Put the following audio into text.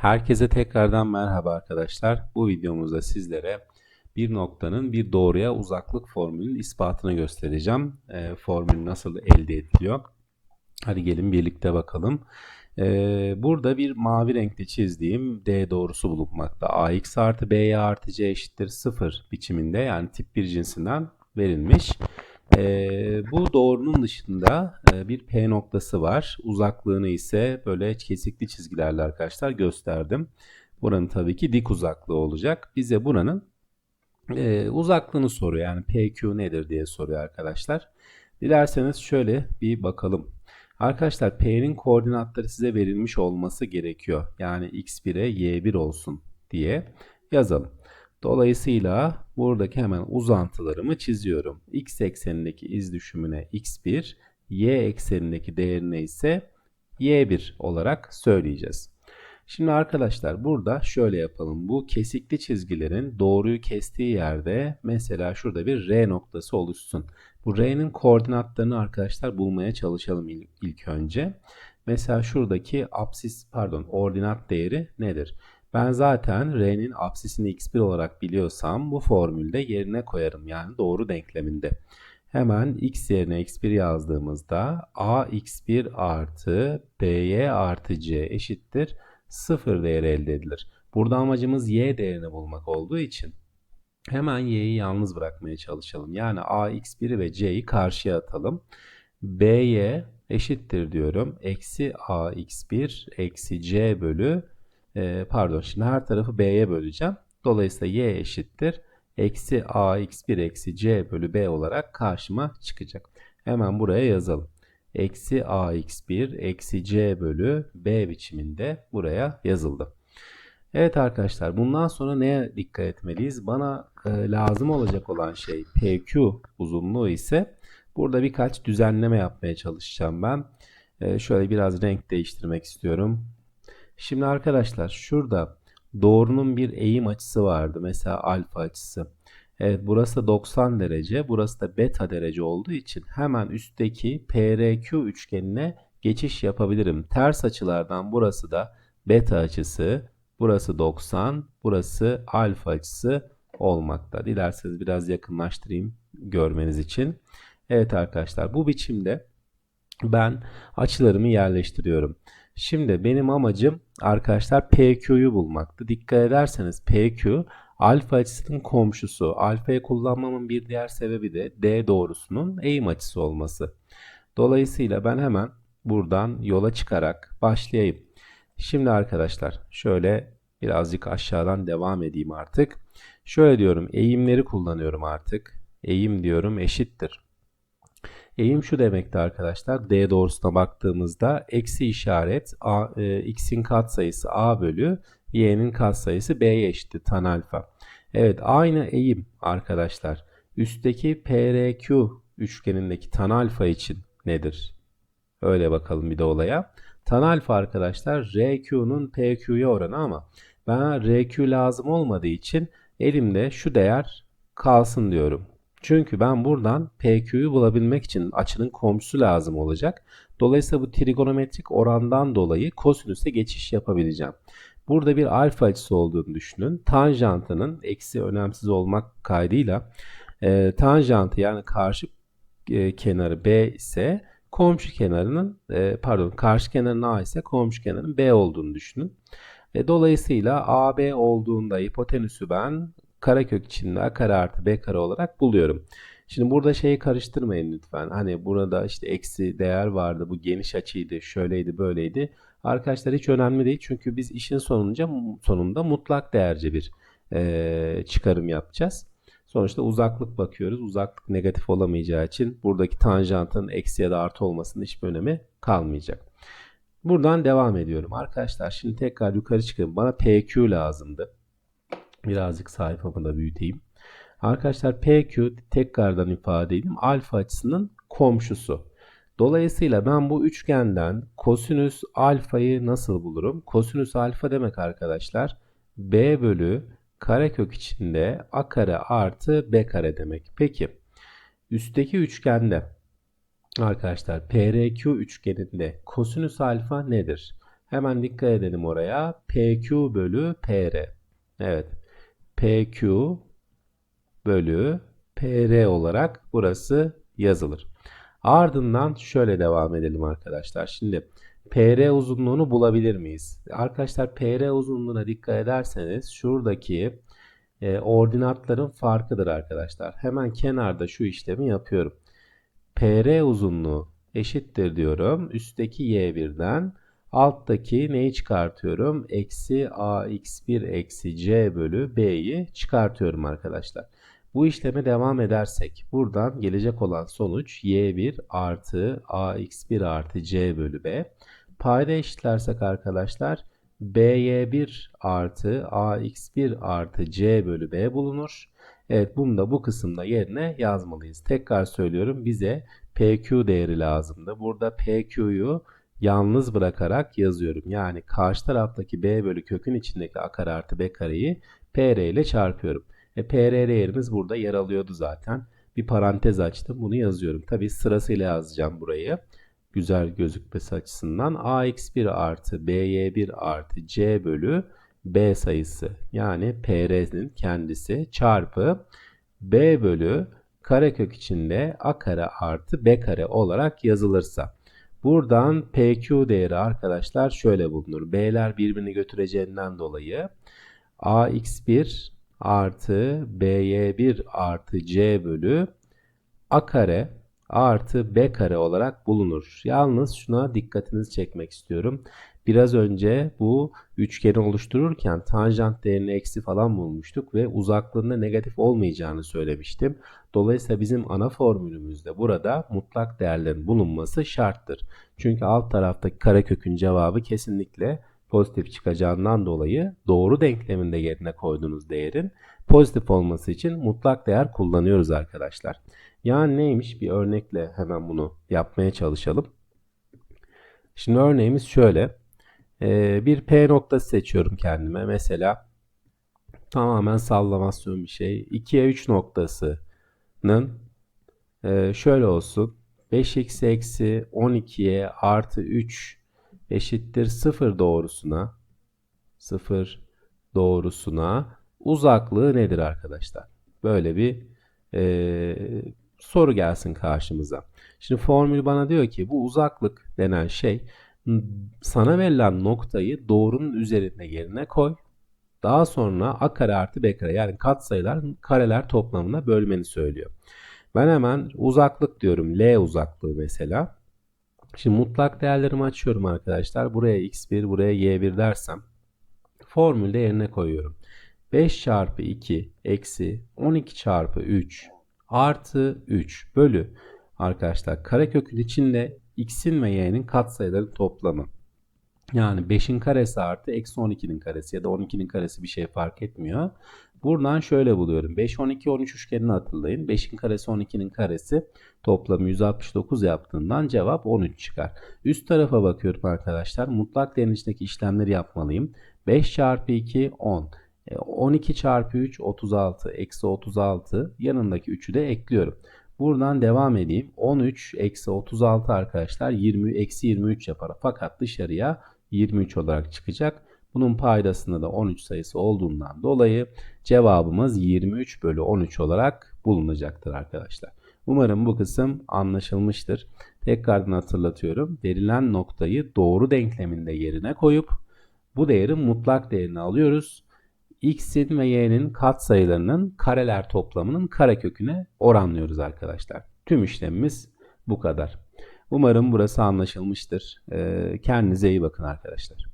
Herkese tekrardan merhaba arkadaşlar. Bu videomuzda sizlere bir noktanın bir doğruya uzaklık formülünün ispatını göstereceğim. E, formül nasıl elde ediliyor? Hadi gelin birlikte bakalım. E, burada bir mavi renkte çizdiğim D doğrusu bulunmakta. AX artı BY artı C eşittir 0 biçiminde yani tip 1 cinsinden verilmiş. Ee, bu doğrunun dışında e, bir P noktası var. Uzaklığını ise böyle kesikli çizgilerle arkadaşlar gösterdim. Buranın tabii ki dik uzaklığı olacak. Bize buranın e, uzaklığını soruyor. Yani PQ nedir diye soruyor arkadaşlar. Dilerseniz şöyle bir bakalım. Arkadaşlar P'nin koordinatları size verilmiş olması gerekiyor. Yani x1'e y1 olsun diye yazalım. Dolayısıyla buradaki hemen uzantılarımı çiziyorum. X eksenindeki iz düşümüne x1, y eksenindeki değerine ise y1 olarak söyleyeceğiz. Şimdi arkadaşlar burada şöyle yapalım. Bu kesikli çizgilerin doğruyu kestiği yerde mesela şurada bir R noktası oluşsun. Bu R'nin koordinatlarını arkadaşlar bulmaya çalışalım ilk önce. Mesela şuradaki apsis pardon ordinat değeri nedir? Ben zaten R'nin apsisini x1 olarak biliyorsam bu formülde yerine koyarım. Yani doğru denkleminde. Hemen x yerine x1 yazdığımızda a x1 artı by artı c eşittir 0 değeri elde edilir. Burada amacımız y değerini bulmak olduğu için hemen y'yi yalnız bırakmaya çalışalım. Yani a x1 ve c'yi karşıya atalım. by eşittir diyorum. Eksi a x1 eksi c bölü e, pardon şimdi her tarafı b'ye böleceğim. Dolayısıyla y eşittir. Eksi ax1 eksi c bölü b olarak karşıma çıkacak. Hemen buraya yazalım. Eksi ax1 eksi c bölü b biçiminde buraya yazıldı. Evet arkadaşlar bundan sonra neye dikkat etmeliyiz? Bana e, lazım olacak olan şey PQ uzunluğu ise burada birkaç düzenleme yapmaya çalışacağım ben. E, şöyle biraz renk değiştirmek istiyorum. Şimdi arkadaşlar şurada doğrunun bir eğim açısı vardı. Mesela alfa açısı. Evet burası da 90 derece. Burası da beta derece olduğu için hemen üstteki PRQ üçgenine geçiş yapabilirim. Ters açılardan burası da beta açısı. Burası 90. Burası alfa açısı olmakta. Dilerseniz biraz yakınlaştırayım görmeniz için. Evet arkadaşlar bu biçimde ben açılarımı yerleştiriyorum. Şimdi benim amacım arkadaşlar PQ'yu bulmaktı. Dikkat ederseniz PQ alfa açısının komşusu. Alfayı kullanmamın bir diğer sebebi de D doğrusunun eğim açısı olması. Dolayısıyla ben hemen buradan yola çıkarak başlayayım. Şimdi arkadaşlar şöyle birazcık aşağıdan devam edeyim artık. Şöyle diyorum eğimleri kullanıyorum artık. Eğim diyorum eşittir. Eğim şu demekti arkadaşlar. D doğrusuna baktığımızda eksi işaret a, e, x'in katsayısı a bölü y'nin katsayısı b'ye eşittir tan alfa. Evet aynı eğim arkadaşlar. Üstteki PRQ üçgenindeki tan alfa için nedir? Öyle bakalım bir de olaya. Tan alfa arkadaşlar RQ'nun PQ'ya oranı ama ben RQ lazım olmadığı için elimde şu değer kalsın diyorum. Çünkü ben buradan PQ'yu bulabilmek için açının komşusu lazım olacak. Dolayısıyla bu trigonometrik orandan dolayı kosinüse geçiş yapabileceğim. Burada bir alfa açısı olduğunu düşünün. Tanjantının eksi önemsiz olmak kaydıyla e, tanjantı yani karşı e, kenarı B ise komşu kenarının e, pardon karşı kenarın A ise komşu kenarın B olduğunu düşünün. E, dolayısıyla AB olduğunda hipotenüsü ben karekök içinde a kare artı b kare olarak buluyorum. Şimdi burada şeyi karıştırmayın lütfen. Hani burada işte eksi değer vardı. Bu geniş açıydı. Şöyleydi böyleydi. Arkadaşlar hiç önemli değil. Çünkü biz işin sonunca sonunda mutlak değerce bir e, çıkarım yapacağız. Sonuçta uzaklık bakıyoruz. Uzaklık negatif olamayacağı için buradaki tanjantın eksi ya da artı olmasının hiçbir önemi kalmayacak. Buradan devam ediyorum. Arkadaşlar şimdi tekrar yukarı çıkın. Bana PQ lazımdı. Birazcık sayfamı da büyüteyim. Arkadaşlar PQ tekrardan ifade edeyim. Alfa açısının komşusu. Dolayısıyla ben bu üçgenden kosinüs alfayı nasıl bulurum? Kosinüs alfa demek arkadaşlar b bölü karekök içinde a kare artı b kare demek. Peki üstteki üçgende arkadaşlar PRQ üçgeninde kosinüs alfa nedir? Hemen dikkat edelim oraya. PQ bölü PR. Evet. PQ bölü PR olarak burası yazılır. Ardından şöyle devam edelim arkadaşlar. Şimdi PR uzunluğunu bulabilir miyiz? Arkadaşlar PR uzunluğuna dikkat ederseniz şuradaki e, ordinatların farkıdır arkadaşlar. Hemen kenarda şu işlemi yapıyorum. PR uzunluğu eşittir diyorum. Üstteki y1'den alttaki neyi çıkartıyorum? Eksi ax1 eksi c bölü b'yi çıkartıyorum arkadaşlar. Bu işleme devam edersek buradan gelecek olan sonuç y1 artı ax1 artı c bölü b. Payda eşitlersek arkadaşlar by1 artı ax1 artı c bölü b bulunur. Evet bunu da bu kısımda yerine yazmalıyız. Tekrar söylüyorum bize PQ değeri lazımdı. Burada PQ'yu yalnız bırakarak yazıyorum. Yani karşı taraftaki B bölü kökün içindeki A kare artı B kareyi PR ile çarpıyorum. E, PR değerimiz burada yer alıyordu zaten. Bir parantez açtım. Bunu yazıyorum. Tabi sırasıyla yazacağım burayı. Güzel gözükmesi açısından AX1 artı BY1 artı C bölü B sayısı yani PR'nin kendisi çarpı B bölü karekök içinde A kare artı B kare olarak yazılırsa. Buradan PQ değeri arkadaşlar şöyle bulunur. B'ler birbirini götüreceğinden dolayı AX1 artı BY1 artı C bölü A kare artı B kare olarak bulunur. Yalnız şuna dikkatinizi çekmek istiyorum. Biraz önce bu üçgeni oluştururken tanjant değerini eksi falan bulmuştuk ve uzaklığında negatif olmayacağını söylemiştim. Dolayısıyla bizim ana formülümüzde burada mutlak değerlerin bulunması şarttır. Çünkü alt taraftaki karekökün cevabı kesinlikle pozitif çıkacağından dolayı doğru denkleminde yerine koyduğunuz değerin pozitif olması için mutlak değer kullanıyoruz arkadaşlar. Yani neymiş? Bir örnekle hemen bunu yapmaya çalışalım. Şimdi örneğimiz şöyle. Ee, bir P noktası seçiyorum kendime. Mesela tamamen sallamasyon bir şey. 2'ye 3 noktasının e, şöyle olsun. 5x eksi 12'ye artı 3 eşittir 0 doğrusuna 0 doğrusuna uzaklığı nedir arkadaşlar? Böyle bir e, soru gelsin karşımıza. Şimdi formül bana diyor ki bu uzaklık denen şey sana verilen noktayı doğrunun üzerinde yerine koy. Daha sonra a kare artı b kare yani katsayılar kareler toplamına bölmeni söylüyor. Ben hemen uzaklık diyorum. L uzaklığı mesela. Şimdi mutlak değerlerimi açıyorum arkadaşlar. Buraya x1, buraya y1 dersem formülde yerine koyuyorum. 5 çarpı 2 eksi 12 çarpı 3 artı 3 bölü arkadaşlar karekökün içinde x'in ve y'nin katsayıları toplamı. Yani 5'in karesi artı eksi 12'nin karesi ya da 12'nin karesi bir şey fark etmiyor. Buradan şöyle buluyorum. 5, 12, 13 üçgenini hatırlayın. 5'in karesi 12'nin karesi toplamı 169 yaptığından cevap 13 çıkar. Üst tarafa bakıyorum arkadaşlar. Mutlak değerin içindeki işlemleri yapmalıyım. 5 çarpı 2 10. 12 çarpı 3 36. Eksi 36. Yanındaki 3'ü de ekliyorum. Buradan devam edeyim. 13 eksi 36 arkadaşlar 20 eksi 23 yapar. Fakat dışarıya 23 olarak çıkacak. Bunun paydasında da 13 sayısı olduğundan dolayı cevabımız 23 bölü 13 olarak bulunacaktır arkadaşlar. Umarım bu kısım anlaşılmıştır. Tekrardan hatırlatıyorum. Verilen noktayı doğru denkleminde yerine koyup bu değerin mutlak değerini alıyoruz. X'in ve Y'nin katsayılarının kareler toplamının kareköküne oranlıyoruz arkadaşlar. Tüm işlemimiz bu kadar. Umarım burası anlaşılmıştır. Kendinize iyi bakın arkadaşlar.